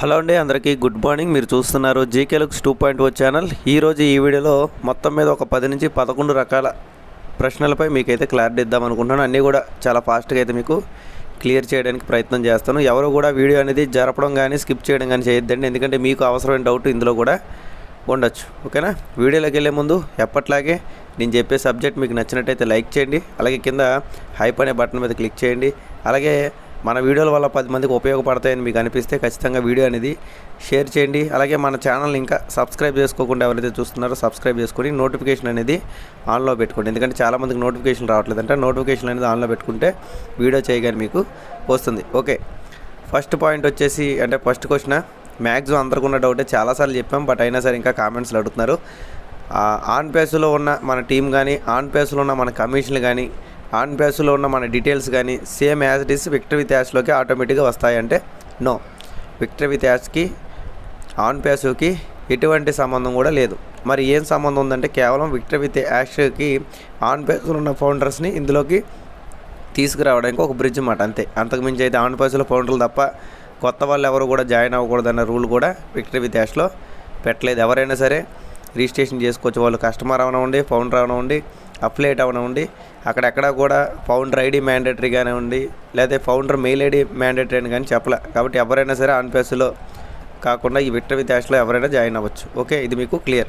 Hello అండి అందరికీ good morning. మీరు చూస్తున్నారు GK looks two point O channel. ఈరోజు ఈ వీడియోలో మొత్తం మీద ఒక పది నుంచి పదకొండు రకాల ప్రశ్నలపై మీకైతే క్లారిటీ ఇద్దాం అనుకుంటున్నాను. అన్నీ కూడా చాలా ఫాస్ట్గా అయితే మీకు క్లియర్ చేయడానికి ప్రయత్నం చేస్తాను. ఎవరు కూడా వీడియో అనేది జరపడం కానీ స్కిప్ చేయడం కానీ చేయొద్దండి. ఎందుకంటే మీకు అవసరమైన డౌట్ ఇందులో కూడా ఉండొచ్చు. ఓకేనా? వీడియోలోకి వెళ్ళే ముందు ఎప్పట్లాగే నేను చెప్పే సబ్జెక్ట్ మీకు నచ్చినట్టయితే లైక్ చేయండి. అలాగే కింద హైప్ అనే బటన్ మీద క్లిక్ చేయండి. అలాగే మన వీడియోల వల్ల పది మందికి ఉపయోగపడతాయని మీకు అనిపిస్తే ఖచ్చితంగా వీడియో అనేది షేర్ చేయండి. అలాగే మన ఛానల్ ఇంకా సబ్స్క్రైబ్ చేసుకోకుండా ఎవరైతే చూస్తున్నారో సబ్స్క్రైబ్ చేసుకొని నోటిఫికేషన్ అనేది ఆన్లో పెట్టుకోండి. ఎందుకంటే చాలామందికి నోటిఫికేషన్ రావట్లేదు అంటే నోటిఫికేషన్ అనేది ఆన్లో పెట్టుకుంటే వీడియో చేయగానే మీకు వస్తుంది. ఓకే. ఫస్ట్ పాయింట్ వచ్చేసి అంటే ఫస్ట్ క్వశ్చన్. మ్యాక్సిమం అందరికి ఉన్న డౌటే చాలాసార్లు చెప్పాం బట్ అయినా సరే ఇంకా కామెంట్స్లో అడుగుతున్నారు. ఆన్ పేస్లో ఉన్న మన టీం కానీ ఆన్ పేస్లో ఉన్న మన కమిషన్లు కానీ ఆన్ పేస్లో ఉన్న మన డీటెయిల్స్ కానీ same as it is Victor with యాష్లోకి ఆటోమేటిక్గా వస్తాయంటే నో. విక్టర్ విత్ యాష్కి ఆన్ పేసుకి ఎటువంటి సంబంధం కూడా లేదు. మరి ఏం సంబంధం ఉందంటే కేవలం విక్టర్ విత్ యాష్కి ఆన్ పేస్లో ఉన్న ఫౌండర్స్ని ఇందులోకి తీసుకురావడానికి ఒక బ్రిడ్జ్ మాట అంతే. అంతకుమించి అయితే ఆన్ పైసలు ఫౌండర్లు తప్ప కొత్త వాళ్ళు ఎవరు కూడా జాయిన్ అవ్వకూడదన్న రూల్ కూడా విక్టరీ విత్ యాష్లో పెట్టలేదు. ఎవరైనా సరే రిజిస్ట్రేషన్ చేసుకోవచ్చు. వాళ్ళు కస్టమర్ అవనివ్వండి ఫౌండర్ అవనివ్వండి అప్లేట్ అవనివ్వండి అక్కడెక్కడ కూడా ఫౌండర్ ఐడి మ్యాండేటరీ ఉండి లేదా ఫౌండర్ మెయిల్ ఐడి మ్యాండేటరీ అని కానీ చెప్పలే. కాబట్టి ఎవరైనా సరే ఆన్పేస్లో కాకుండా ఈ విక్టరీ విత్ ఎవరైనా జాయిన్ అవ్వచ్చు. ఓకే? ఇది మీకు క్లియర్.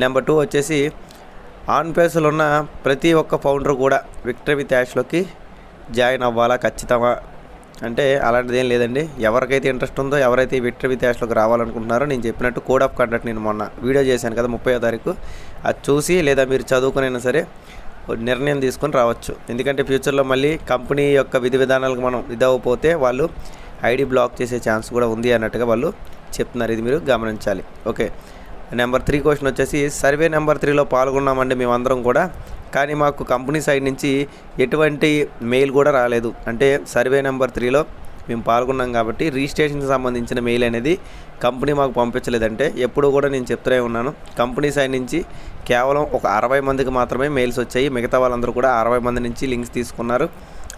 నెంబర్ టూ వచ్చేసి ఆన్ పేస్లో ఉన్న ప్రతి ఒక్క ఫౌండర్ కూడా విక్టరీ విత్ జాయిన్ అవ్వాలా ఖచ్చితమా? అంటే అలాంటిది ఏం లేదండి. ఎవరికైతే ఇంట్రెస్ట్ ఉందో ఎవరైతే ఈ విక్టరీ రావాలనుకుంటున్నారో నేను చెప్పినట్టు కోడ్ ఆఫ్ కండక్ట్ నేను మొన్న వీడియో చేశాను కదా ముప్పై తారీఖు. అది చూసి లేదా మీరు చదువుకునైనా సరే నిర్ణయం తీసుకొని రావచ్చు. ఎందుకంటే ఫ్యూచర్లో మళ్ళీ కంపెనీ యొక్క విధి విధానాలకు మనం ఇదవకపోతే వాళ్ళు ఐడి బ్లాక్ చేసే ఛాన్స్ కూడా ఉంది అన్నట్టుగా వాళ్ళు చెప్తున్నారు. ఇది మీరు గమనించాలి. ఓకే నెంబర్ త్రీ క్వశ్చన్ వచ్చేసి సర్వే నెంబర్ త్రీలో పాల్గొన్నామండి మేమందరం కూడా. కానీ మాకు కంపెనీ సైడ్ నుంచి ఎటువంటి మెయిల్ కూడా రాలేదు. అంటే సర్వే నెంబర్ త్రీలో మేము పాల్గొన్నాం కాబట్టి రిజిస్ట్రేషన్కి సంబంధించిన మెయిల్ అనేది కంపెనీ మాకు పంపించలేదంటే ఎప్పుడు కూడా నేను చెప్తూనే ఉన్నాను. కంపెనీ సైడ్ నుంచి కేవలం ఒక అరవై మందికి మాత్రమే మెయిల్స్ వచ్చాయి. మిగతా వాళ్ళందరూ కూడా అరవై మంది నుంచి లింక్స్ తీసుకున్నారు.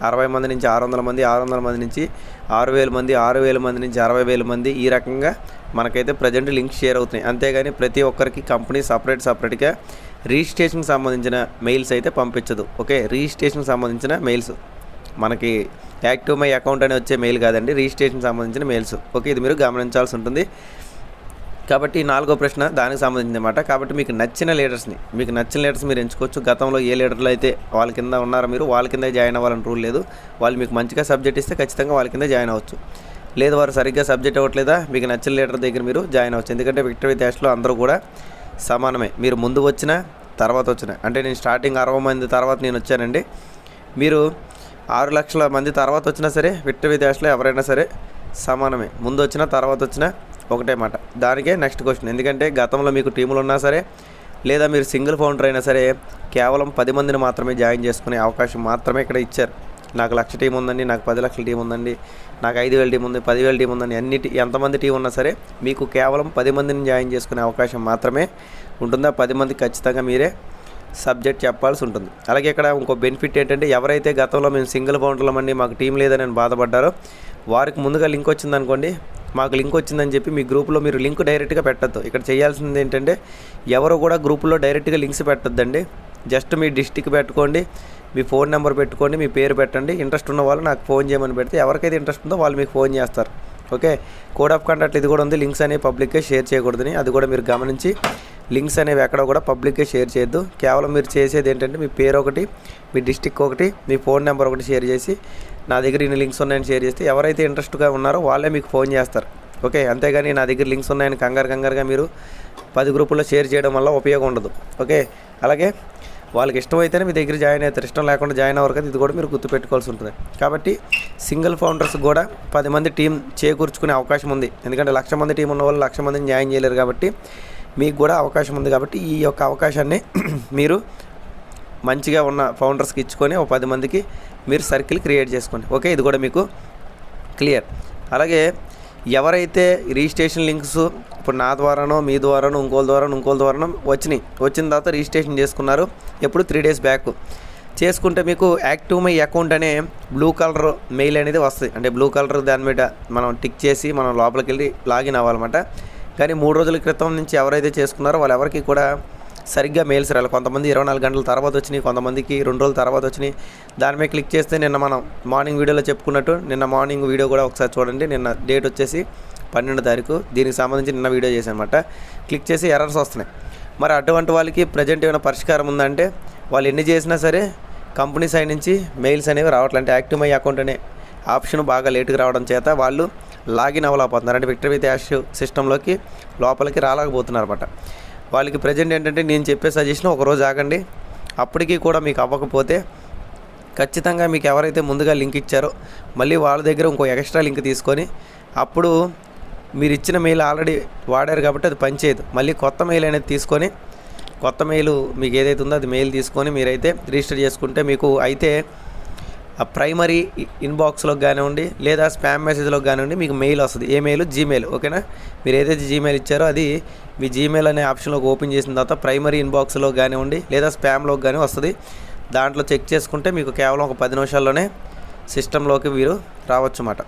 అరవై మంది నుంచి ఆరు వందల మంది ఆరు వందల మంది నుంచి ఆరు వేల మంది ఆరు వేల మంది నుంచి అరవై వేల మంది ఈ రకంగా మనకైతే ప్రజెంట్ లింక్స్ షేర్ అవుతున్నాయి. అంతేగాని ప్రతి ఒక్కరికి కంపెనీ సపరేట్ సపరేట్గా రిజిస్ట్రేషన్కి సంబంధించిన మెయిల్స్ అయితే పంపించదు. ఓకే? రిజిస్ట్రేషన్కి సంబంధించిన మెయిల్స్. మనకి యాక్టివ్ మై అకౌంట్ అని వచ్చే మెయిల్ కాదండి. రిజిస్ట్రేషన్కి సంబంధించిన మెయిల్స్. ఓకే? ఇది మీరు గమనించాల్సి ఉంటుంది. కాబట్టి ఈ నాలుగో ప్రశ్న దానికి సంబంధించిన అనమాట కాబట్టి మీకు నచ్చిన లీడర్స్ని మీకు నచ్చిన లీడర్స్ మీరు ఎంచుకోవచ్చు. గతంలో ఏ లీడర్లు అయితే వాళ్ళ కింద ఉన్నారో మీరు వాళ్ళ కింద జాయిన్ అవ్వాలని రూల్ లేదు. వాళ్ళు మీకు మంచిగా సబ్జెక్ట్ ఇస్తే ఖచ్చితంగా వాళ్ళ కింద జాయిన్ అవ్వచ్చు. లేదు వారు సరిగ్గా సబ్జెక్ట్ అవ్వట్లేదా? మీకు నచ్చిన లీడర్ దగ్గర మీరు జాయిన్ అవ్వచ్చు. ఎందుకంటే విక్టరీ డాష్లో అందరూ కూడా సమానమే. మీరు ముందు వచ్చినా తర్వాత వచ్చినా. అంటే నేను స్టార్టింగ్ అరవై మంది తర్వాత నేను వచ్చానండి. మీరు ఆరు లక్షల మంది తర్వాత వచ్చినా సరే విట్ట డాష్లో ఎవరైనా సరే సమానమే. ముందు వచ్చినా తర్వాత వచ్చినా ఒకటే మాట. దానికే నెక్స్ట్ క్వశ్చన్ ఎందుకంటే గతంలో మీకు టీములు ఉన్నా సరే లేదా మీరు సింగిల్ ఫౌండర్ అయినా సరే కేవలం పది మందిని మాత్రమే జాయిన్ చేసుకునే అవకాశం మాత్రమే ఇక్కడ ఇచ్చారు. నాకు లక్ష టీం ఉందండి నాకు పది లక్షల టీం ఉందండి. నాకు ఐదు వేల టీం ఉంది పదివేల టీం ఉందని అన్ని ఎంతమంది టీం ఉన్నా సరే మీకు కేవలం పది మందిని జాయిన్ చేసుకునే అవకాశం మాత్రమే ఉంటుందా? పది మంది ఖచ్చితంగా మీరే సబ్జెక్ట్ చెప్పాల్సి ఉంటుంది. అలాగే ఇక్కడ ఇంకో బెనిఫిట్ ఏంటంటే ఎవరైతే గతంలో మేము సింగిల్ బౌండర్లమండి మాకు టీం లేదని అని బాధపడ్డారో వారికి ముందుగా లింక్ వచ్చిందనుకోండి మాకు లింక్ వచ్చిందని చెప్పి మీ గ్రూప్లో మీరు లింక్ డైరెక్ట్గా పెట్టద్దు. ఇక్కడ చేయాల్సింది ఏంటంటే ఎవరు కూడా గ్రూపులో డైరెక్ట్గా లింక్స్ పెట్టద్దండి. జస్ట్ మీ డిస్టిక్ పెట్టుకోండి. మీ ఫోన్ నెంబర్ పెట్టుకోండి మీ పేరు పెట్టండి. ఇంట్రెస్ట్ ఉన్న వాళ్ళు నాకు ఫోన్ చేయమని పెడితే ఎవరికైతే ఇంట్రెస్ట్ ఉందో వాళ్ళు మీకు ఫోన్ చేస్తారు. ఓకే? కోడ్ ఆఫ్ కండక్ట్ ఇది కూడా ఉంది. లింక్స్ అనేవి పబ్లిక్గా షేర్ చేయకూడదని. అది కూడా మీరు గమనించి లింక్స్ అనేవి ఎక్కడ కూడా పబ్లిక్గా షేర్ చేయొద్దు. కేవలం మీరు చేసేది ఏంటంటే మీ పేరు ఒకటి మీ డిస్టిక్ ఒకటి మీ ఫోన్ నెంబర్ ఒకటి షేర్ చేసి నా దగ్గర ఇన్ని లింక్స్ ఉన్నాయని షేర్ చేస్తే ఎవరైతే ఇంట్రెస్ట్గా ఉన్నారో వాళ్ళే మీకు ఫోన్ చేస్తారు. ఓకే? అంతేగాని నా దగ్గర లింక్స్ ఉన్నాయని కంగారు కంగారుగా మీరు పది గ్రూపుల్లో షేర్ చేయడం వల్ల ఉపయోగం ఉండదు. ఓకే? అలాగే వాళ్ళకి ఇష్టమైతేనే మీ దగ్గర జాయిన్ అవుతారు. ఇష్టం లేకుండా జాయిన్ అవ్వరు కదా ఇది కూడా మీరు గుర్తుపెట్టుకోవాల్సి ఉంటుంది. కాబట్టి సింగిల్ ఫౌండర్స్ కూడా పది మంది టీం చేకూర్చుకునే అవకాశం ఉంది. ఎందుకంటే లక్ష మంది టీం ఉన్న వాళ్ళు లక్ష మందిని జాయిన్ చేయలేరు కాబట్టి మీకు కూడా అవకాశం ఉంది కాబట్టి ఈ యొక్క అవకాశాన్ని మీరు మంచిగా ఉన్న ఫౌండర్స్కి ఇచ్చుకొని ఒక పది మందికి మీరు సర్కిల్ క్రియేట్ చేసుకోండి. ఓకే? ఇది కూడా మీకు క్లియర్. అలాగే ఎవరైతే రిజిస్ట్రేషన్ లింక్స్ ఇప్పుడు నా ద్వారానో మీ ద్వారానో ఇంకోళ్ళ ద్వారానో ఇంకోళ్ళ ద్వారానో వచ్చినాయి వచ్చిన తర్వాత రిజిస్ట్రేషన్ చేసుకున్నారు ఎప్పుడు త్రీ డేస్ బ్యాక్ చేసుకుంటే మీకు యాక్టివ్ మై అకౌంట్ అనే బ్లూ కలర్ మెయిల్ అనేది వస్తుంది. అంటే బ్లూ కలర్ దాని మీద మనం టిక్ చేసి మనం లోపలికి వెళ్ళి లాగిన్ అవ్వాలన్నమాట. కానీ మూడు రోజుల క్రితం నుంచి ఎవరైతే చేసుకున్నారో వాళ్ళు ఎవరికి కూడా సరిగ్గా మెయిల్స్ రాలి. కొంతమంది ఇరవై నాలుగు గంటల తర్వాత వచ్చినాయి కొంతమందికి రెండు రోజుల తర్వాత వచ్చినాయి. దాని మీద క్లిక్ చేస్తే నిన్న మనం మార్నింగ్ వీడియోలో చెప్పుకున్నట్టు నిన్న మార్నింగ్ వీడియో కూడా ఒకసారి చూడండి. నిన్న డేట్ వచ్చేసి పన్నెండు తారీఖు. దీనికి సంబంధించి నిన్న వీడియో చేశానమాట. క్లిక్ చేసి ఎర్రర్స్ వస్తున్నాయి. మరి అటువంటి వాళ్ళకి ప్రజెంట్ ఏమైనా పరిష్కారం ఉందంటే వాళ్ళు ఎన్ని చేసినా సరే కంపెనీ సైడ్ నుంచి మెయిల్స్ అనేవి రావట్లంటే అంటే యాక్టివ్ మై అకౌంట్ అనే ఆప్షన్ బాగా లేటుగా రావడం చేత వాళ్ళు లాగిన్ అవ్వలేకపోతున్నారు. అంటే విక్టర్ విత్ యాష్ సిస్టంలోకి లోపలికి రాలేకపోతున్నారు అనమాట వాళ్ళకి ప్రజెంట్ ఏంటంటే నేను చెప్పే సజెషన్ ఒకరోజు ఆగండి. అప్పటికీ కూడా మీకు అవ్వకపోతే ఖచ్చితంగా మీకు ఎవరైతే ముందుగా లింక్ ఇచ్చారో మళ్ళీ వాళ్ళ దగ్గర ఇంకో ఎక్స్ట్రా లింక్ తీసుకొని అప్పుడు మీరు ఇచ్చిన మెయిల్ ఆల్రెడీ వాడారు కాబట్టి అది పనిచేయదు మళ్ళీ కొత్త మెయిల్ అనేది తీసుకొని కొత్త మెయిల్ మీకు ఏదైతే ఉందో అది మెయిల్ తీసుకొని మీరైతే రిజిస్టర్ చేసుకుంటే మీకు అయితే ఆ ప్రైమరీ ఇన్బాక్స్లో కానివ్వండి లేదా స్పామ్ మెసేజ్లో కానివ్వండి మీకు మెయిల్ వస్తుంది. ఏ మెయిల్? జీమెయిల్ ఓకేనా? మీరు ఏదైతే జీమెయిల్ ఇచ్చారో అది మీ జీమెయిల్ అనే ఆప్షన్లోకి ఓపెన్ చేసిన తర్వాత ప్రైమరీ ఇన్బాక్స్లో కానివ్వండి లేదా స్పామ్లోకి కానీ వస్తుంది. దాంట్లో చెక్ చేసుకుంటే మీకు కేవలం ఒక పది నిమిషాల్లోనే సిస్టంలోకి మీరు రావచ్చు అన్నమాట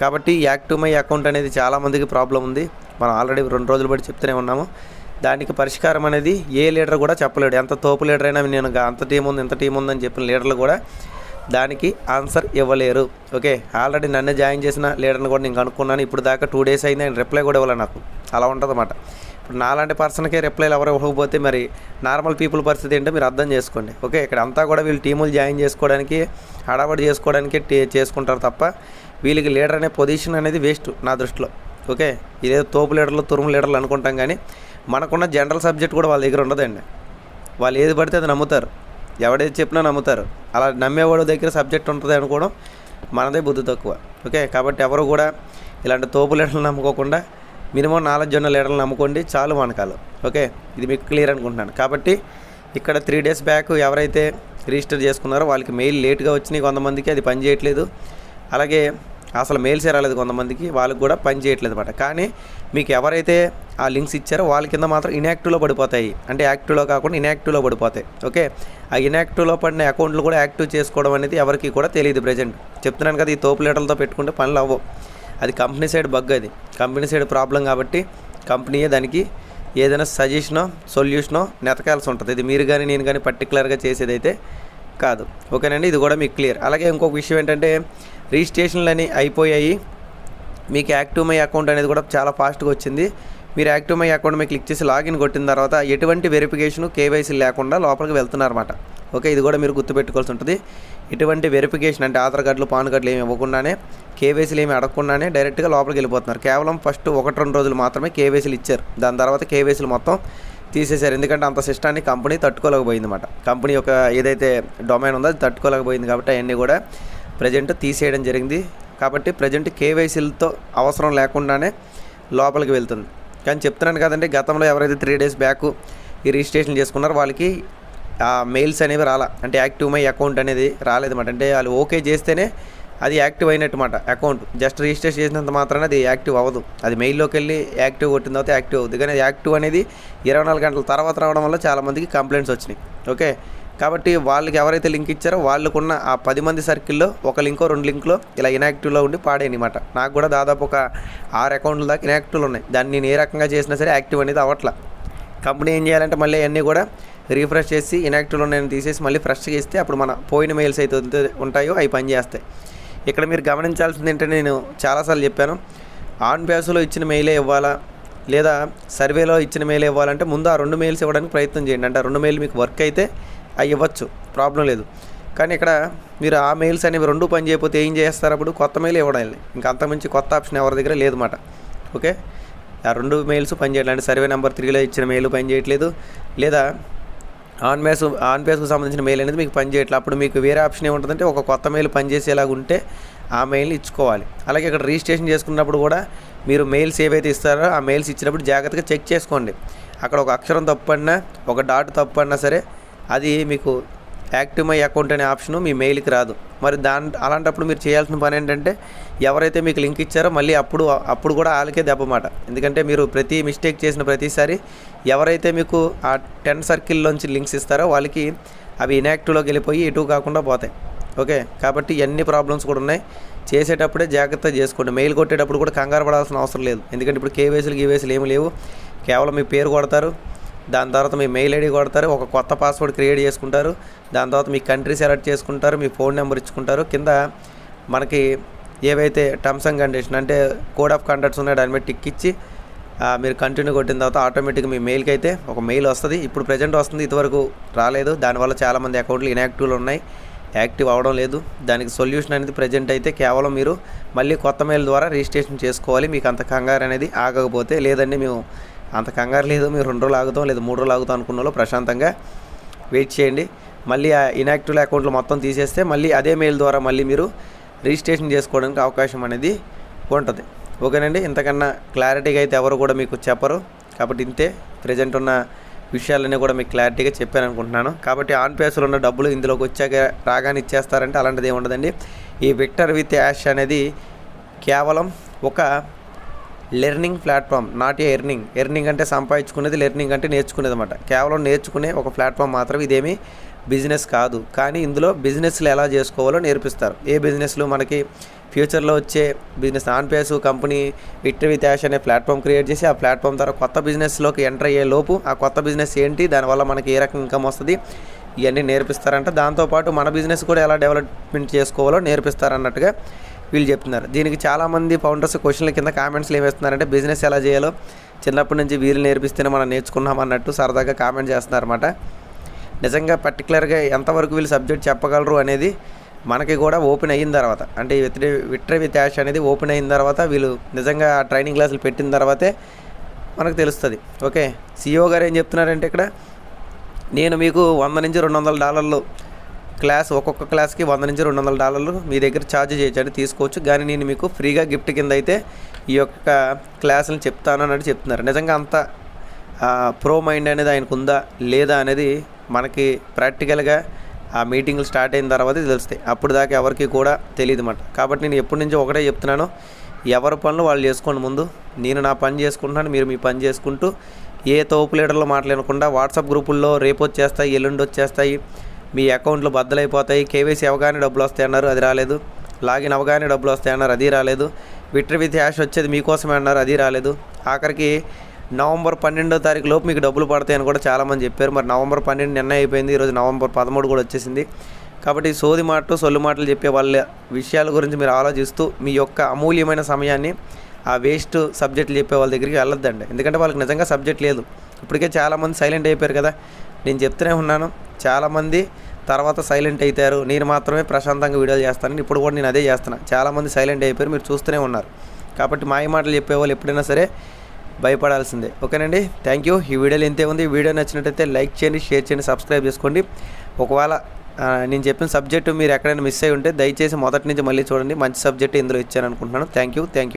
కాబట్టి యాక్టివ్ మై అకౌంట్ అనేది చాలామందికి ప్రాబ్లం ఉంది. మనం ఆల్రెడీ రెండు రోజులు బట్టి చెప్తూనే ఉన్నాము. దానికి పరిష్కారం అనేది ఏ లీడర్ కూడా చెప్పలేడు. ఎంత తోపు లీడర్ అయినా నేను అంత టీం ఉంది ఇంత టీం ఉందని చెప్పిన లీడర్లు కూడా దానికి ఆన్సర్ ఇవ్వలేరు. ఓకే ఆల్రెడీ నన్ను జాయిన్ చేసిన లీడర్ని కూడా నేను కనుక్కున్నాను. ఇప్పుడు దాకా టూ డేస్ అయింది ఆయన రిప్లై కూడా ఇవ్వలే నాకు. అలా ఉంటుందన్నమాట. ఇప్పుడు నాలాంటి పర్సన్కే రిప్లైలు ఎవరు ఇవ్వకపోతే మరి నార్మల్ పీపుల్ పరిస్థితి ఏంటో మీరు అర్థం చేసుకోండి. ఓకే ఇక్కడ అంతా కూడా వీళ్ళు టీములు జాయిన్ చేసుకోవడానికి హడావడి చేసుకోవడానికి చేసుకుంటారు తప్ప వీళ్ళకి లీడర్ అనే పొజిషన్ అనేది వేస్ట్ నా దృష్టిలో. ఓకే ఇదేదో తోపు లీడర్లు తురుము లీడర్లు అనుకుంటాం కానీ మనకున్న జనరల్ సబ్జెక్ట్ కూడా వాళ్ళ దగ్గర ఉండదండి. వాళ్ళు ఏది పడితే అది నమ్ముతారు. ఎవడేది చెప్పినా నమ్ముతారు. అలా నమ్మేవాడు దగ్గర సబ్జెక్ట్ ఉంటుంది అనుకోవడం మనదే బుద్ధి తక్కువ. ఓకే? కాబట్టి ఎవరు కూడా ఇలాంటి తోపు లీడర్లు నమ్ముకోకుండా మినిమం నాలెడ్జ్ ఉన్న లీడర్లు నమ్ముకోండి చాలు వనకాలు ఓకే? ఇది మీకు క్లియర్ అనుకుంటున్నాను. కాబట్టి ఇక్కడ త్రీ డేస్ బ్యాక్ ఎవరైతే రిజిస్టర్ చేసుకున్నారో వాళ్ళకి మెయిల్ లేట్గా వచ్చినాయి కొంతమందికి అది పని చేయట్లేదు. అలాగే అసలు మెయిల్సే రాలేదు కొంతమందికి వాళ్ళకి కూడా పని చేయట్లేదు అనమాట కానీ మీకు ఎవరైతే ఆ లింక్స్ ఇచ్చారో వాళ్ళ కింద మాత్రం ఇన్యాక్టివ్లో పడిపోతాయి. అంటే యాక్టివ్లో కాకుండా ఇన్యాక్టివ్లో పడిపోతాయి. ఓకే? ఆ ఇన్యాక్టివ్లో పడిన అకౌంట్లు కూడా యాక్టివ్ చేసుకోవడం అనేది ఎవరికి కూడా తెలియదు ప్రజెంట్. చెప్తున్నాను కదా ఈ తోపు లీటర్లతో పెట్టుకుంటే పనులు అవ్వవు. అది కంపెనీ సైడ్ బగ్ అది. కంపెనీ సైడ్ ప్రాబ్లం కాబట్టి కంపెనీయే దానికి ఏదైనా సజెషనో సొల్యూషనో నెతకాల్సి ఉంటుంది. ఇది మీరు కానీ నేను కానీ పర్టికులర్గా చేసేదైతే కాదు. ఓకేనండి? ఇది కూడా మీకు క్లియర్. అలాగే ఇంకొక విషయం ఏంటంటే రిజిస్ట్రేషన్లు అని అయిపోయాయి. మీకు యాక్టివ్ మై అకౌంట్ అనేది కూడా చాలా ఫాస్ట్గా వచ్చింది. మీరు యాక్టివ్ మై అకౌంట్ మీద క్లిక్ చేసి లాగిన్ కొట్టిన తర్వాత ఎటువంటి వెరిఫికేషన్ కేవైసీ లేకుండా లోపలికి వెళ్తున్నారన్నమాట. ఓకే ఇది కూడా మీరు గుర్తుపెట్టుకోవాల్సి ఉంటుంది. ఎటువంటి వెరిఫికేషన్ అంటే ఆధార్ కార్డులు పాన్ కార్డులు ఏమి ఇవ్వకుండానే కేవైసీలు ఏమి అడగకుండానే డైరెక్ట్గా లోపలికి వెళ్ళిపోతున్నారు. కేవలం ఫస్ట్ ఒకటి రెండు రోజులు మాత్రమే కేవైసీలు ఇచ్చారు. దాని తర్వాత కేవైసీలు మొత్తం తీసేశారు. ఎందుకంటే అంత సిస్టాన్ని కంపెనీ తట్టుకోలేకపోయింది అనమాట కంపెనీ యొక్క ఏదైతే డొమైన్ ఉందో అది తట్టుకోలేకపోయింది కాబట్టి అవన్నీ కూడా ప్రజెంట్ తీసేయడం జరిగింది. కాబట్టి ప్రజెంట్ కేవైసీలతో అవసరం లేకుండానే లోపలికి వెళ్తుంది. కానీ చెప్తున్నాను కదండి గతంలో ఎవరైతే త్రీ డేస్ బ్యాక్ ఈ రిజిస్ట్రేషన్ చేసుకున్నారో వాళ్ళకి ఆ మెయిల్స్ అనేవి రాలా. అంటే యాక్టివ్ మై అకౌంట్ అనేది రాలేదన్నమాట. అంటే వాళ్ళు ఓకే చేస్తేనే అది యాక్టివ్ అయినట్టు మాట అకౌంట్ జస్ట్ రిజిస్టర్ చేసినంత మాత్రాన అది యాక్టివ్ అవ్వదు. అది మెయిల్లోకి వెళ్ళి యాక్టివ్ కొట్టిన తర్వాత యాక్టివ్ అవుతుంది కానీ యాక్టివ్ అనేది ఇరవై నాలుగు గంటల తర్వాత రావడం వల్ల చాలామందికి కంప్లైంట్స్ వచ్చినాయి. ఓకే కాబట్టి వాళ్ళకి ఎవరైతే లింక్ ఇచ్చారో వాళ్ళకున్న ఆ పది మంది సర్కిల్లో ఒక లింకో రెండు లింక్లో ఇలా ఇనాక్టివ్లో ఉండి పాడేయనమాట నాకు కూడా దాదాపు ఒక ఆరు అకౌంట్ల దాకా ఇనాక్టివ్లు ఉన్నాయి. దాన్ని నేను ఏ రకంగా చేసినా సరే యాక్టివ్ అనేది అవ్వట్లా. కంపెనీ ఏం చేయాలంటే మళ్ళీ అన్నీ కూడా రీఫ్రెష్ చేసి ఇనాక్టివ్లో నేను తీసేసి మళ్ళీ ఫ్రెష్గా ఇస్తే అప్పుడు మన పోయిన మెయిల్స్ అయితే ఉంటాయో అవి పనిచేస్తాయి. ఇక్కడ మీరు గమనించాల్సింది ఏంటంటే నేను చాలాసార్లు చెప్పాను. ఆన్ బ్యాస్లో ఇచ్చిన మెయిలే ఇవ్వాలా? లేదా సర్వేలో ఇచ్చిన మెయిల్ ఇవ్వాలంటే ముందు ఆ రెండు మెయిల్స్ ఇవ్వడానికి ప్రయత్నం చేయండి. అంటే ఆ రెండు మెయిల్ మీకు వర్క్ అయితే అవి ఇవ్వచ్చు ప్రాబ్లం లేదు. కానీ ఇక్కడ మీరు ఆ మెయిల్స్ అనేవి రెండు పని చేయకపోతే ఏం చేస్తారు అప్పుడు కొత్త మెయిల్ ఇవ్వడం ఇంకా అంతకుమించి కొత్త ఆప్షన్ ఎవరి దగ్గర లేదన్నమాట ఓకే? ఆ రెండు మెయిల్స్ పనిచేయట్లేదు అంటే సర్వే నెంబర్ త్రీలో ఇచ్చిన మెయిల్ పని చేయట్లేదు. లేదా ఆన్ బేస్ ఆన్ బేస్కు సంబంధించిన మెయిల్ అనేది మీకు పని చేయట్లేదు అప్పుడు మీకు వేరే ఆప్షన్ ఏముంటుందంటే ఒక కొత్త మెయిల్ పనిచేసేలాగా ఉంటే ఆ మెయిల్ ఇచ్చుకోవాలి. అలాగే ఇక్కడ రిజిస్ట్రేషన్ చేసుకున్నప్పుడు కూడా మీరు మెయిల్స్ ఏవైతే ఇస్తారో ఆ మెయిల్స్ ఇచ్చినప్పుడు జాగ్రత్తగా చెక్ చేసుకోండి. అక్కడ ఒక అక్షరం తప్పన్నా ఒక డాట్ తప్పన్నా సరే అది మీకు యాక్టివ్ మై అకౌంట్ అనే ఆప్షన్ మీ మెయిల్కి రాదు. మరి దాని అలాంటప్పుడు మీరు చేయాల్సిన పని ఏంటంటే ఎవరైతే మీకు లింక్ ఇచ్చారో మళ్ళీ అప్పుడు అప్పుడు కూడా వాళ్ళకే దెబ్బమాట ఎందుకంటే మీరు ప్రతి మిస్టేక్ చేసిన ప్రతిసారి ఎవరైతే మీకు ఆ టెన్ సర్కిల్లోంచి లింక్స్ ఇస్తారో వాళ్ళకి అవి ఇన్యాక్టివ్లోకి వెళ్ళిపోయి ఎటు కాకుండా పోతాయి. ఓకే? కాబట్టి ఇవన్నీ ప్రాబ్లమ్స్ కూడా ఉన్నాయి. చేసేటప్పుడే జాగ్రత్త చేసుకోండి. మెయిల్ కొట్టేటప్పుడు కూడా కంగారు పడాల్సిన అవసరం లేదు. ఎందుకంటే ఇప్పుడు కేవైసీలు గీవైసీలు ఏమి లేవు. కేవలం మీ పేరు కొడతారు. దాని తర్వాత మీ మెయిల్ ఐడి కొడతారు ఒక కొత్త పాస్వర్డ్ క్రియేట్ చేసుకుంటారు దాని తర్వాత మీ కంట్రీ సెలెక్ట్ చేసుకుంటారు మీ ఫోన్ నెంబర్ ఇచ్చుకుంటారు. కింద మనకి ఏవైతే టర్మ్స్ అండ్ కండిషన్ అంటే కోడ్ ఆఫ్ కండక్ట్స్ ఉన్నాయో దాని మీద టిక్ ఇచ్చి మీరు కంటిన్యూ కొట్టిన తర్వాత ఆటోమేటిక్గా మీ మెయిల్కి అయితే ఒక మెయిల్ వస్తుంది. ఇప్పుడు ప్రజెంట్ వస్తుంది ఇదివరకు రాలేదు. దానివల్ల చాలామంది అకౌంట్లు ఇన్యాక్టివ్లు ఉన్నాయి. యాక్టివ్ అవ్వడం లేదు. దానికి సొల్యూషన్ అనేది ప్రజెంట్ అయితే కేవలం మీరు మళ్ళీ కొత్త మెయిల్ ద్వారా రిజిస్ట్రేషన్ చేసుకోవాలి. మీకు అంత కంగారు అనేది ఆగకపోతే లేదండి మేము అంత కంగారు లేదు మీరు రెండు రోజులు ఆగుతాం లేదా మూడు రోజులు ఆగుతాం అనుకున్న ప్రశాంతంగా వెయిట్ చేయండి. మళ్ళీ ఆ ఇనాక్టివ్ అకౌంట్లు మొత్తం తీసేస్తే మళ్ళీ అదే మెయిల్ ద్వారా మళ్ళీ మీరు రిజిస్ట్రేషన్ చేసుకోవడానికి అవకాశం అనేది ఉంటుంది. ఓకేనండి? ఇంతకన్నా క్లారిటీగా అయితే ఎవరు కూడా మీకు చెప్పరు. కాబట్టి ఇంతే ప్రజెంట్ ఉన్న విషయాలన్నీ కూడా మీకు క్లారిటీగా చెప్పాను అనుకుంటున్నాను. కాబట్టి ఆన్ పేస్లో ఉన్న డబ్బులు ఇందులోకి వచ్చాక రాగానే ఇచ్చేస్తారంటే అలాంటిది ఏమి ఉండదండి. ఈ విక్టర్ విత్ యాష్ అనేది కేవలం ఒక learning platform not a earning. Earning అంటే సంపాదించుకునేది లెర్నింగ్ అంటే నేర్చుకునేది అనమాట కేవలం నేర్చుకునే ఒక ప్లాట్ఫామ్ మాత్రం ఇదేమి బిజినెస్ కాదు. కానీ ఇందులో బిజినెస్లు ఎలా చేసుకోవాలో నేర్పిస్తారు. ఏ బిజినెస్లు మనకి ఫ్యూచర్లో వచ్చే business on pace company Victory with Yash అనే ప్లాట్ఫామ్ క్రియేట్ చేసి ఆ ప్లాట్ఫామ్ ద్వారా కొత్త బిజినెస్లోకి ఎంటర్ అయ్యే లోపు ఆ కొత్త బిజినెస్ ఏంటి దానివల్ల మనకి ఏ రకం ఇన్కమ్ వస్తుంది ఇవన్నీ నేర్పిస్తారంట. దాంతోపాటు మన బిజినెస్ కూడా ఎలా డెవలప్మెంట్ చేసుకోవాలో నేర్పిస్తారన్నట్టుగా వీళ్ళు చెప్తున్నారు. దీనికి చాలామంది ఫౌండర్స్ క్వశ్చన్ల కింద కామెంట్స్లు ఏమేస్తున్నారంటే బిజినెస్ ఎలా చేయాలో చిన్నప్పటి నుంచి వీళ్ళు నేర్పిస్తేనే మనం నేర్చుకున్నాం అన్నట్టు సరదాగా కామెంట్ చేస్తున్నారన్నమాట. నిజంగా పర్టికులర్గా ఎంతవరకు వీళ్ళు సబ్జెక్ట్ చెప్పగలరు అనేది మనకి కూడా ఓపెన్ అయిన తర్వాత అంటే విత్రి విట్రే విత్ యాష్ అనేది ఓపెన్ అయిన తర్వాత వీళ్ళు నిజంగా ఆ ట్రైనింగ్ క్లాసులు పెట్టిన తర్వాతే మనకు తెలుస్తుంది. ఓకే? సిఇఓ గారు ఏం చెప్తున్నారంటే ఇక్కడ నేను మీకు వంద నుంచి రెండు వందల డాలర్లు క్లాస్ ఒక్కొక్క క్లాస్కి వంద నుంచి రెండు వందల డాలర్లు మీ దగ్గర ఛార్జ్ చేయొచ్చు తీసుకోవచ్చు. కానీ నేను మీకు ఫ్రీగా గిఫ్ట్ కింద అయితే ఈ యొక్క క్లాసులు చెప్తాను అన్నట్టు చెప్తున్నారు. నిజంగా అంత ప్రో మైండ్ అనేది ఆయనకు ఉందా లేదా అనేది మనకి ప్రాక్టికల్గా ఆ మీటింగ్లు స్టార్ట్ అయిన తర్వాత తెలుస్తాయి. అప్పుడు దాకా ఎవరికి కూడా తెలియదు అన్నమాట కాబట్టి నేను ఎప్పటి నుంచో ఒకటే చెప్తున్నాను. ఎవరి పనులు వాళ్ళు చేసుకోండి ముందు. నేను నా పని చేసుకుంటున్నాను మీరు మీ పని చేసుకుంటూ ఏ తోపు లీడర్లో మాట్లాడకుండా వాట్సాప్ గ్రూపుల్లో రేపు వచ్చేస్తాయి ఎల్లుండి వచ్చేస్తాయి మీ అకౌంట్లు బద్దలైపోతాయి కేవైసీ అవగానే డబ్బులు వస్తాయి అన్నారు అది రాలేదు. లాగిన్ అవగానే డబ్బులు వస్తాయి అన్నారు అది రాలేదు. విట్రీ విత్ హ్యాష్ వచ్చేది మీకోసమే అన్నారు అది రాలేదు. ఆఖరికి నవంబర్ పన్నెండో తారీఖు లోపు మీకు డబ్బులు పడతాయని కూడా చాలామంది చెప్పారు. మరి నవంబర్ పన్నెండు నిన్న అయిపోయింది ఈరోజు నవంబర్ పదమూడు కూడా వచ్చేసింది. కాబట్టి సోది మాటలు సొల్లు మాటలు చెప్పే వాళ్ళ విషయాల గురించి మీరు ఆలోచిస్తూ మీ యొక్క అమూల్యమైన సమయాన్ని ఆ వేస్ట్ సబ్జెక్టులు చెప్పే వాళ్ళ దగ్గరికి వెళ్ళొద్దండి. ఎందుకంటే వాళ్ళకి నిజంగా సబ్జెక్ట్ లేదు. ఇప్పటికే చాలామంది సైలెంట్ అయిపోయారు కదా. నేను చెప్తూనే ఉన్నాను. చాలామంది తర్వాత సైలెంట్ అవుతారు నేను మాత్రమే ప్రశాంతంగా వీడియోలు చేస్తాను ఇప్పుడు కూడా నేను అదే చేస్తున్నా. చాలామంది సైలెంట్ అయిపోయారు. మీరు చూస్తూనే ఉన్నారు. కాబట్టి మాయ మాటలు చెప్పేవాళ్ళు ఎప్పుడైనా సరే భయపడాల్సిందే. ఓకేనండి? థ్యాంక్ యూ ఈ వీడియోలో ఇంతే ఉంది. వీడియో నచ్చినట్టయితే లైక్ చేయండి షేర్ చేయండి సబ్స్క్రైబ్ చేసుకోండి. ఒకవేళ నేను చెప్పిన సబ్జెక్టు మీరు ఎక్కడైనా మిస్ అయి ఉంటే దయచేసి మొదటి నుంచి మళ్ళీ చూడండి. మంచి సబ్జెక్ట్ ఇందులో ఇచ్చాను అనుకుంటున్నాను. Thank you thank you